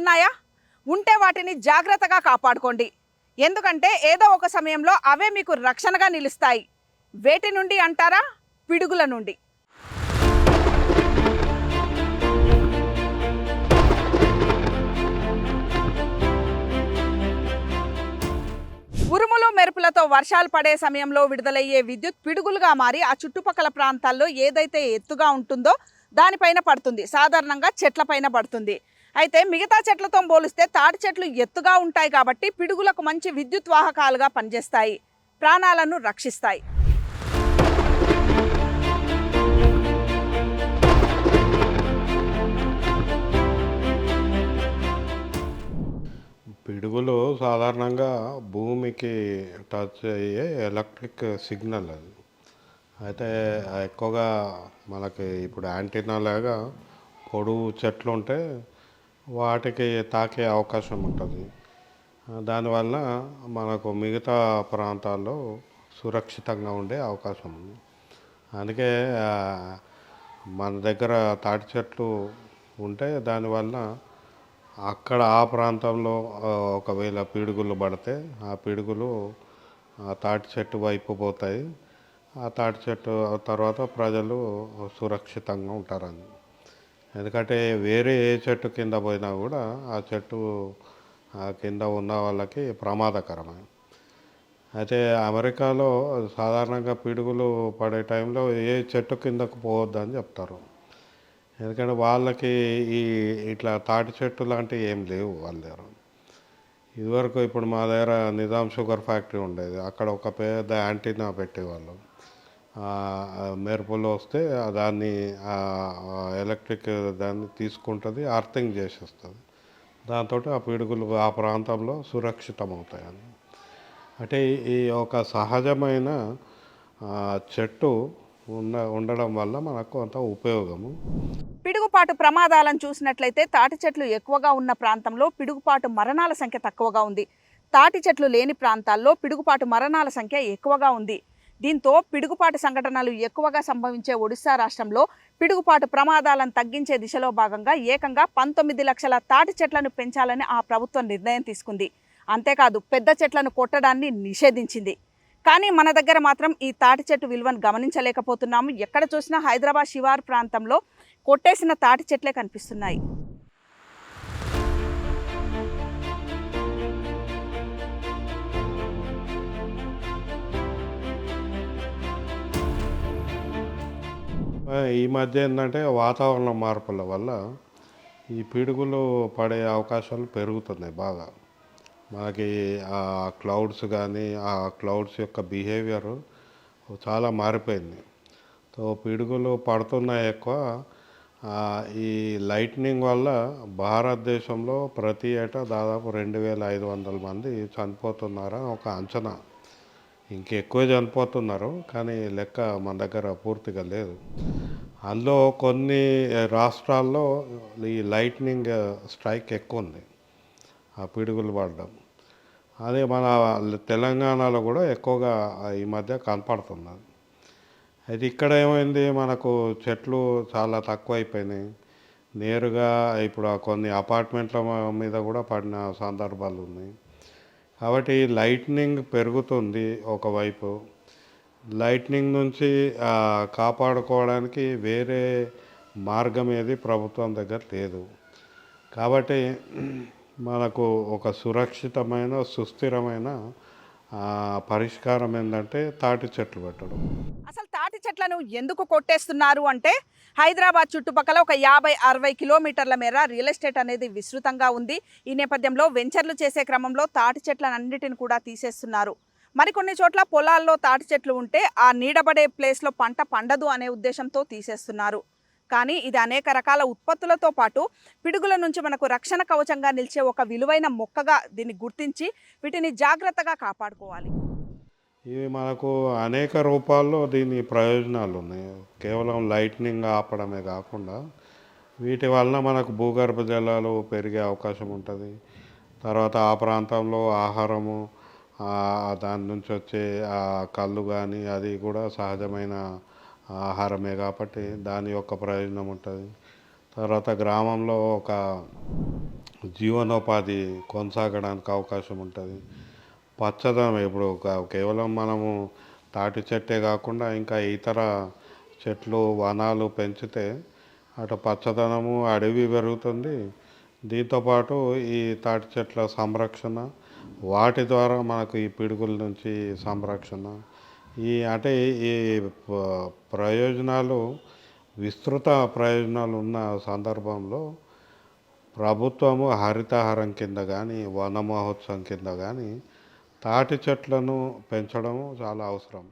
ఉన్నాయా? ఉంటే వాటిని జాగ్రత్తగా కాపాడుకోండి. ఎందుకంటే ఏదో ఒక సమయంలో అవే మీకు రక్షణగా నిలుస్తాయి. వేటి నుండి అంటారా? పిడుగుల నుండి. ఉరుములు మెరుపులతో వర్షాలు పడే సమయంలో విడుదలయ్యే విద్యుత్ పిడుగులుగా మారి ఆ చుట్టుపక్కల ప్రాంతాల్లో ఏదైతే ఎత్తుగా ఉంటుందో దానిపైన పడుతుంది. సాధారణంగా చెట్లపైన పడుతుంది. అయితే మిగతా చెట్లతో పోలిస్తే తాటి చెట్లు ఎత్తుగా ఉంటాయి కాబట్టి పిడుగులకు మంచి విద్యుత్ వాహకాలుగా పనిచేస్తాయి. ప్రాణాలను రక్షిస్తాయి. పిడుగులు సాధారణంగా భూమికి టచ్ అయ్యే ఎలక్ట్రిక్ సిగ్నల్ అది. అయితే ఎక్కువగా మనకి ఇప్పుడు యాంటీనా లాగా పొడవు చెట్లు ఉంటే వాటికి తాకే అవకాశం ఉంటుంది. దానివల్ల మనకు మిగతా ప్రాంతాల్లో సురక్షితంగా ఉండే అవకాశం ఉంది. అందుకే మన దగ్గర తాటి చెట్లు ఉంటే దానివల్ల అక్కడ ఆ ప్రాంతంలో ఒకవేళ పిడుగులు పడితే ఆ పిడుగులు ఆ తాటి చెట్టు వైపు పోతాయి. ఆ తాటి చెట్టు తర్వాత ప్రజలు సురక్షితంగా ఉంటారని ఎందుకంటే వేరే ఏ చెట్టు కింద పోయినా కూడా ఆ చెట్టు ఆ కింద ఉన్న వాళ్ళకి ప్రమాదకరమే. అయితే అమెరికాలో సాధారణంగా పిడుగులు పడే టైంలో ఏ చెట్టు కిందకు పోవద్దని చెప్తారు. ఎందుకంటే వాళ్ళకి ఈ ఇట్లా తాటి చెట్టు లాంటివి ఏం లేవు వాళ్ళ దగ్గర. ఇదివరకు ఇప్పుడు మా దగ్గర నిజాం షుగర్ ఫ్యాక్టరీ ఉండేది. అక్కడ ఒక పెద్ద యాంటీనా పెట్టేవాళ్ళు. మెరుపులో వస్తే దాన్ని ఎలక్ట్రిక్ దాన్ని తీసుకుంటుంది అర్థింగ్ చేసేస్తుంది. దాంతో ఆ పిడుగులు ఆ ప్రాంతంలో సురక్షితం అవుతాయని అంటే ఈ ఒక సహజమైన చెట్టు ఉన్న ఉండడం వల్ల మనకు అంత ఉపయోగము. పిడుగుపాటు ప్రమాదాలను చూసినట్లయితే తాటి చెట్లు ఎక్కువగా ఉన్న ప్రాంతంలో పిడుగుపాటు మరణాల సంఖ్య తక్కువగా ఉంది. తాటి చెట్లు లేని ప్రాంతాల్లో పిడుగుపాటు మరణాల సంఖ్య ఎక్కువగా ఉంది. దీంతో పిడుగుపాటు సంఘటనలు ఎక్కువగా సంభవించే ఒడిశా రాష్ట్రంలో పిడుగుపాటు ప్రమాదాలను తగ్గించే దిశలో భాగంగా ఏకంగా పంతొమ్మిది లక్షల తాటి చెట్లను పెంచాలని ఆ ప్రభుత్వం నిర్ణయం తీసుకుంది. అంతేకాదు పెద్ద చెట్లను కొట్టడాన్ని నిషేధించింది. కానీ మన దగ్గర మాత్రం ఈ తాటి చెట్టు విలువను గమనించలేకపోతున్నాము. ఎక్కడ చూసినా హైదరాబాద్ శివారు ప్రాంతంలో కొట్టేసిన తాటి చెట్లే కనిపిస్తున్నాయి. ఈ మధ్య ఏంటంటే వాతావరణ మార్పుల వల్ల ఈ పిడుగులు పడే అవకాశాలు పెరుగుతున్నాయి బాగా. మనకి ఆ క్లౌడ్స్ కానీ ఆ క్లౌడ్స్ యొక్క బిహేవియర్ చాలా మారిపోయింది. సో పిడుగులు పడుతున్నాయి ఎక్కువ. ఈ లైట్నింగ్ వల్ల భారతదేశంలో ప్రతి ఏటా దాదాపు రెండు వేల ఐదు వందల మంది చనిపోతున్నారని ఒక అంచనా. ఇంకెక్కువ చనిపోతున్నారు కానీ లెక్క మన దగ్గర పూర్తిగా లేదు. అందులో కొన్ని రాష్ట్రాల్లో ఈ లైట్నింగ్ స్ట్రైక్ ఎక్కువ ఉంది ఆ పిడుగులు పడడం. అదే మన తెలంగాణలో కూడా ఎక్కువగా ఈ మధ్య కనపడుతున్నది. అయితే ఇక్కడ ఏమైంది మనకు చెట్లు చాలా తక్కువ అయిపోయినాయి నేరుగా ఇప్పుడు ఆ కొన్ని అపార్ట్మెంట్ల మీద కూడా పడిన సందర్భాలు ఉన్నాయి. కాబట్టి లైట్నింగ్ పెరుగుతుంది ఒకవైపు. లైట్నింగ్ నుంచి కాపాడుకోవడానికి వేరే మార్గం ఏది ప్రభుత్వం దగ్గర లేదు. కాబట్టి మనకు ఒక సురక్షితమైన సుస్థిరమైన పరిష్కారం ఏంటంటే తాటి చెట్లు పెట్టడం. అసలు చెట్లను ఎందుకు కొట్టేస్తున్నారు అంటే హైదరాబాద్ చుట్టుపక్కల ఒక యాభై అరవై కిలోమీటర్ల మేర రియల్ ఎస్టేట్ అనేది విస్తృతంగా ఉంది. ఈ నేపథ్యంలో వెంచర్లు చేసే క్రమంలో తాటి చెట్లన్నిటిని కూడా తీసేస్తున్నారు. మరికొన్ని చోట్ల పొలాల్లో తాటి చెట్లు ఉంటే ఆ నీడబడే ప్లేస్లో పంట పండదు అనే ఉద్దేశంతో తీసేస్తున్నారు. కానీ ఇది అనేక రకాల ఉత్పత్తులతో పాటు పిడుగుల నుంచి మనకు రక్షణ కవచంగా నిలిచే ఒక విలువైన మొక్కగా దీన్ని గుర్తించి వీటిని జాగ్రత్తగా కాపాడుకోవాలి. ఇవి మనకు అనేక రూపాల్లో దీని ప్రయోజనాలు ఉన్నాయి కేవలం లైట్నింగ్ ఆపడమే కాకుండా వీటి వలన మనకు భూగర్భ జలాలు పెరిగే అవకాశం ఉంటుంది. తర్వాత ఆ ప్రాంతంలో ఆహారము దాని నుంచి వచ్చే ఆ కళ్ళు కానీ అది కూడా సహజమైన ఆహారమే కాబట్టి దాని యొక్క ప్రయోజనం ఉంటుంది. తర్వాత గ్రామంలో ఒక జీవనోపాధి కొనసాగడానికి అవకాశం ఉంటుంది. పచ్చదనం ఇప్పుడు కేవలం మనము తాటి చెట్టే కాకుండా ఇంకా ఇతర చెట్లు వనాలు పెంచితే అటు పచ్చదనము అడవి పెరుగుతుంది. దీంతోపాటు ఈ తాటి చెట్ల సంరక్షణ వాటి ద్వారా మనకు ఈ పిడుగుల నుంచి సంరక్షణ. ఈ అంటే ఈ ప్రయోజనాలు విస్తృత ప్రయోజనాలు ఉన్న సందర్భంలో ప్రభుత్వము హరితహారం కింద కానీ వన మహోత్సవం కింద కానీ తాటి చెట్లను పెంచడం చాలా అవసరం.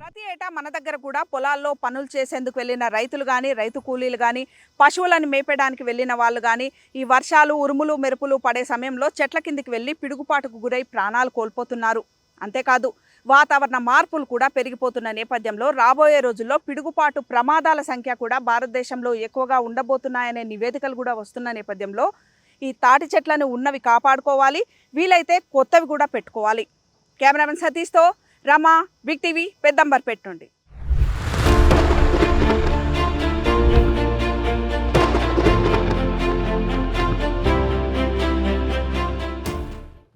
ప్రతి ఏటా మన దగ్గర కూడా పొలాల్లో పనులు చేసేందుకు వెళ్ళిన రైతులు కానీ రైతు కూలీలు కానీ పశువులను మేపేయడానికి వెళ్ళిన వాళ్ళు కానీ ఈ వర్షాలు ఉరుములు మెరుపులు పడే సమయంలో చెట్ల కిందికి వెళ్ళి పిడుగుపాటుకు గురై ప్రాణాలు కోల్పోతున్నారు. అంతేకాదు వాతావరణ మార్పులు కూడా పెరిగిపోతున్న నేపథ్యంలో రాబోయే రోజుల్లో పిడుగుపాటు ప్రమాదాల సంఖ్య కూడా భారతదేశంలో ఎక్కువగా ఉండబోతున్నాయనే నివేదికలు కూడా వస్తున్న నేపథ్యంలో ఈ తాటి చెట్లను ఉన్నవి కాపాడుకోవాలి. వీలైతే కొత్తవి కూడా పెట్టుకోవాలి. కెమెరామెన్ సతీష్తో రమ బిగ్ టీవీ పెద్దంబర్పేట